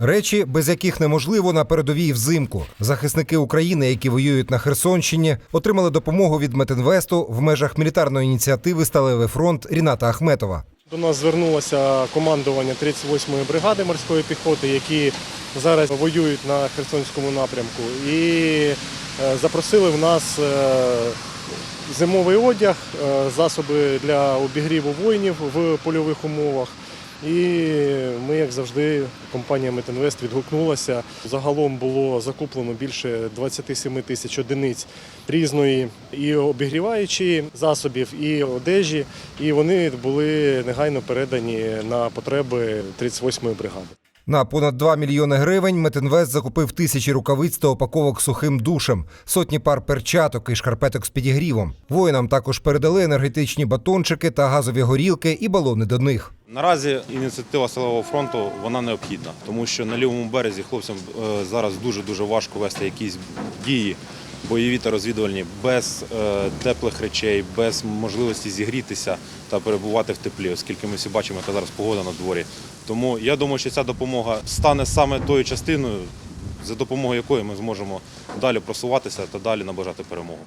Речі, без яких неможливо на передовій взимку. Захисники України, які воюють на Херсонщині, отримали допомогу від Метинвесту в межах мілітарної ініціативи Сталевий фронт Ріната Ахметова. До нас звернулося командування 38-ї бригади морської піхоти, які зараз воюють на Херсонському напрямку, і е, запросили в нас е, зимовий одяг, е, засоби для обігріву воїнів в польових умовах. І ми, як завжди, компанія Метинвест відгукнулася. Загалом було закуплено більше 27 тисяч одиниць різної і обігріваючої засобів, і одежі. І вони були негайно передані на потреби 38-ї бригади. На понад 2 мільйони гривень Метинвест закупив тисячі рукавиць та упаковок сухим душем, сотні пар перчаток і шкарпеток з підігрівом. Воїнам також передали енергетичні батончики та газові горілки і балони до них. Наразі ініціатива силового фронту вона необхідна, тому що на лівому березі хлопцям е, зараз дуже дуже важко вести якісь дії бойові та розвідувальні без е, теплих речей, без можливості зігрітися та перебувати в теплі, оскільки ми всі бачимо, яка зараз погода на дворі. Тому я думаю, що ця допомога стане саме тою частиною, за допомогою якої ми зможемо далі просуватися та далі наближати перемогу.